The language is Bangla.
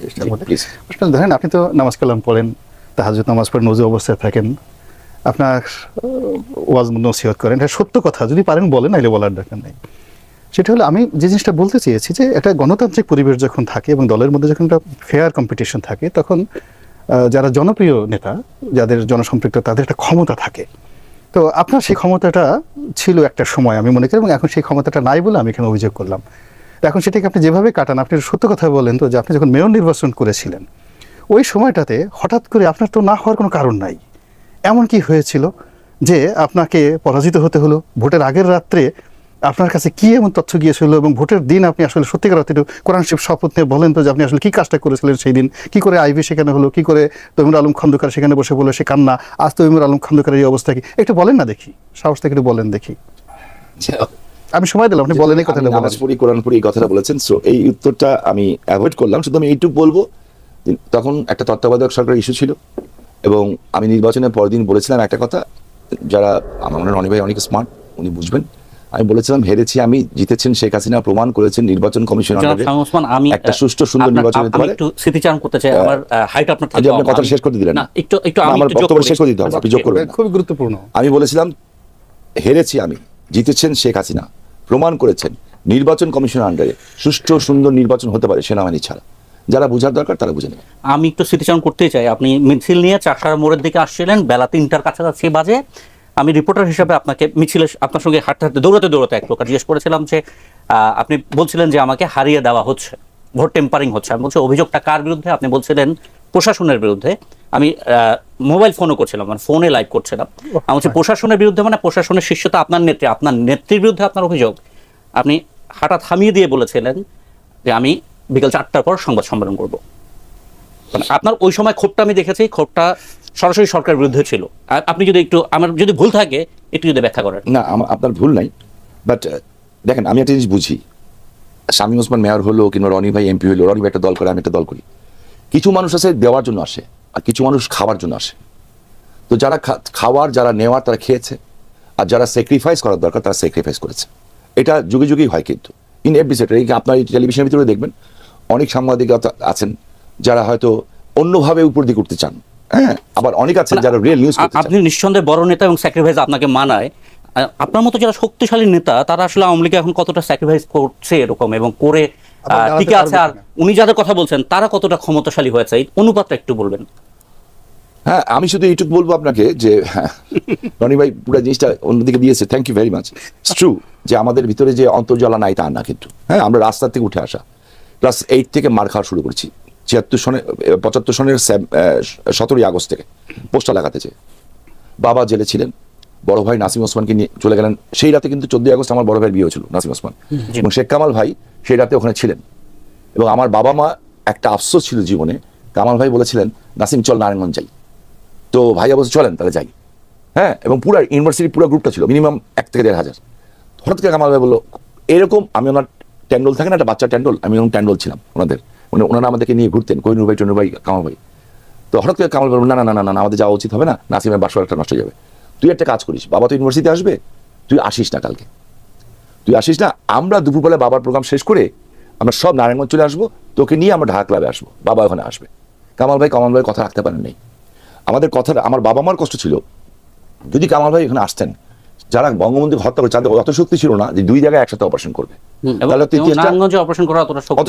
জি, মধ্যে ধরেন আপনি তো নামাজ কালাম পড়েন তাহাজুদ নামাজ পড়েন নজু অবস্থায় থাকেন আপনার ওয়াজ নসিহত করেন এটা সত্য কথা যদি পারেন বলেন নাইলে বলার দরকার নেই। সেটা হলো আমি যে জিনিসটা বলতে চেয়েছি যে একটা গণতান্ত্রিক পরিবেশ যখন থাকে এবং দলের মধ্যে যখন একটা ফেয়ার কম্পিটিশন থাকে তখন যারা জনপ্রিয় নেতা যাদের জনসম্পৃক্ত তাদের একটা ক্ষমতা থাকে। তো আপনার সেই ক্ষমতাটা ছিল একটা সময় আমি মনে করি এবং এখন সেই ক্ষমতাটা নাই বলে আমি এখানে অভিযোগ করলাম। এখন সেটাকে আপনি যেভাবে কাটান, আপনি সত্য কথা বলেন তো যে আপনি যখন মেয়র নির্বাচন করেছিলেন, ওই সময়টাতে হঠাৎ করে আপনার তো না হওয়ার কোনো কারণ নাই। এমন কি হয়েছিল যে আপনাকে পরাজিত হতে হলো, ভোটের আগের রাত্রে আপনার কাছে কি এমন তথ্য গিয়েছিল এবং ভোটের দিন আপনি আসলে সত্যিকার অর্থে কোরআন শিব শপথ নিয়ে বলেন তো যে আপনি আসলে কি কাজটা করেছিলেন সেই দিন? কি করে আইভি সেখানে হলো? কি করে তৈমুর আলম খন্দকার সেখানে বসে বলে সে কান্না? আজ তৈমুর আলম খন্দকারের এই অবস্থা কি? একটু বলেন না দেখি, সাহস থেকে একটু বলেন দেখি। আমি সময় দিলাম আপনি বলেন এই কথাটা বলেন। নামাজ পড়ি কোরআন পড়ি এই কথাটা বলেছেন সো এই উত্তরটা আমি অ্যাভয়েড করলাম শুধু আমি এইটুকু বলব তখন একটা তত্ত্বাবধায়ক সরকার ইস্যু ছিল এবং আমি নির্বাচনের পরদিন বলেছিলাম একটা কথা যারা আমার মনে হয় রনি ভাই অনেক স্মার্ট উনি বুঝবেন। আমি বলেছিলাম হেরেছি আমি জিতেছেন শেখ হাসিনা প্রমাণ করেছেন নির্বাচন কমিশন আমি একটা সুষ্ঠু সুন্দর নির্বাচন হতে পারে একটু স্মৃতিচারণ করতে চাই আমার হাইট আপনার থেকে আপনি আমি- শেষ করে দিলেন না একটু একটু আমি আমার বক্তব্য শেষ করে দিতে হবে আপনি যোগ করবেন না। খুবই গুরুত্বপূর্ণ। আমি বলেছিলাম হেরেছি আমি জিতেছেন শেখ হাসিনা। প্রমাণ করেছেন নির্বাচন কমিশন আন্ডারে। সুষ্ঠু সুন্দর নির্বাচন হতে পারে সেনাবাহিনী ছাড়া। যারা বোঝার দরকার, তারা বুঝে নেবে। আমি একটু স্মৃতিচারণ করতে চাই। আপনি মিছিল নিয়ে চারশার মোড়ের দিকে আসছিলেন, বেলা তিনটার কাছাকাছি বাজে। আমি রিপোর্টার হিসেবে আপনাকে মিছিলে আপনার সঙ্গে হাঁটতে হাঁটতে, দৌড়াতে দৌড়াতে এক প্রকার জিজ্ঞেস করেছিলাম যে আপনি বলছিলেন যে আমাকে হারিয়ে দেওয়া হচ্ছে, ভোট টেম্পারিং হচ্ছে। আমি বলছি, অভিযোগটা কার বিরুদ্ধে? আপনি বলছিলেন প্রশাসনের বিরুদ্ধে আমি মোবাইল ফোনও করছিলাম মানে ফোনে লাইভ করছিলাম। আমি বলছি প্রশাসনের বিরুদ্ধে মানে প্রশাসনের শিষ্যতা আপনার নেত্রী আপনার নেত্রীর বিরুদ্ধে আপনার অভিযোগ? আপনি হঠাৎ থামিয়ে দিয়ে বলেছিলেন যে আমি বিকেল চারটার পর সংবাদ সম্মেলন করব। মানে আপনার ওই সময় ক্ষোভটা আমি দেখেছি ক্ষোভটা সরাসরি সরকারের বিরুদ্ধে ছিল। আর আপনি যদি একটু আমার যদি ভুল থাকে একটু যদি ব্যাখ্যা করেন। না আপনার ভুল নাই বাট দেখেন আমি একটা জিনিস বুঝি। শামীম ওসমান মেয়র হলো কিংবা রনি ভাই এমপি হলো রনি ভাই একটা দল করে আমি একটা দল করি। কিছু মানুষ আছে দেওয়ার জন্য আসে আর কিছু মানুষ খাওয়ার জন্য আসে। তো যারা খাওয়ার যারা নেওয়ার তারা খেয়েছে আর যারা স্যাক্রিফাইস করার দরকার তারা স্যাক্রিফাইস করেছে। এটা যুগে যুগেই হয় কিন্তু। ইন এভরি সেক্টর এই আপনার এই টেলিভিশনের ভিতরে দেখবেন অনেক সাংবাদিকতা আছেন যারা হয়তো অন্যভাবে উপর দিকে উঠতে চান। হ্যাঁ আবার অনেক আছেন যারা রিয়েল নিউজ আপনি নিঃসন্দেহে বড় নেতা এবং স্যাক্রিফাইস আপনাকে মানায়। আপনার মতো যারা শক্তিশালী নেতা তারা আসলে আওয়ামী লীগে এখন কতটা স্যাক্রিফাইস করছে এরকম এবং করে টিকে আছে আর উনি যাদের কথা বলছেন তারা কতটা ক্ষমতাশালী হয়েছে এই অনুপাতটা একটু বলবেন। হ্যাঁ আমি শুধু এইটুকু বলব আপনাকে যে হ্যাঁ, রনি ভাই পুরো জিনিসটা অন্যদিকে দিয়েছে thank you very much true যে আমাদের ভিতরে যে অন্তর্জলা নাই তা না কিন্তু। হ্যাঁ আমরা রাস্তা থেকে উঠে আসা। ক্লাস এইট থেকে মার খাওয়া শুরু করেছি। ছিয়াত্তর সনে পঁচাত্তর সনের সতেরোই আগস্ট থেকে। পোস্টার লাগাতে চেয়ে। বাবা জেলে ছিলেন। বড় ভাই নাসিম ওসমানকে নিয়ে চলে গেলেন। সেই রাতে কিন্তু চোদ্দই আগস্ট আমার বড় ভাইয়ের বিয়ে হয়েছিল নাসিম ওসমান। এবং শেখ কামাল ভাই সেই রাতে ওখানে ছিলেন। এবং আমার বাবা মা একটা আফসোস ছিল জীবনে। কামাল ভাই বলেছিলেন নাসিম চল নারায়ণগঞ্জ যাই। তো ভাইয়া বলছে চলেন তাহলে যাই। হ্যাঁ এবং পুরো ইউনিভার্সিটির পুরো গ্রুপটা ছিল মিনিমাম এক থেকে দেড় হাজার। হঠাৎ করে কামাল ভাই বলল এরকম আমি ওনার ট্যান্ডল থাকে না একটা বাচ্চা ট্যান্ডল আমি ওরকম ট্যান্ডল ছিলাম ওনাদের। মানে ওনারা আমাদেরকে নিয়ে ঘুরতেন কৈনুর ভাই টনুর ভাই কামাল ভাই। তো হঠাৎ করে কামাল ভাই না না না না আমাদের যাওয়া উচিত হবে না নাসিমের বাসর একটা নষ্ট হয়ে যাবে। তুই একটা কাজ করিস বাবা তো ইউনিভার্সিটিতে আসবে তুই আসিস না কালকে। তুই আসিস না আমরা দুপুরবেলা বাবার প্রোগ্রাম শেষ করে আমরা সব নারায়ণগঞ্জ চলে আসব তোকে নিয়ে আমরা ঢাকা ক্লাবে আসব বাবা ওখানে আসবে। কামাল ভাই কামাল ভাই কথা রাখতে পারেন নেই। আমাদের কথা আমার বাবা মার কষ্ট ছিল। যদি কামাল ভাই এখানে আসতেন যারা বঙ্গবন্ধু হত্যা করে তাদের অত শক্তি ছিল না যে দুই জায়গায় একসাথে অপারেশন করবে। তাহলে অপারেশন করা অত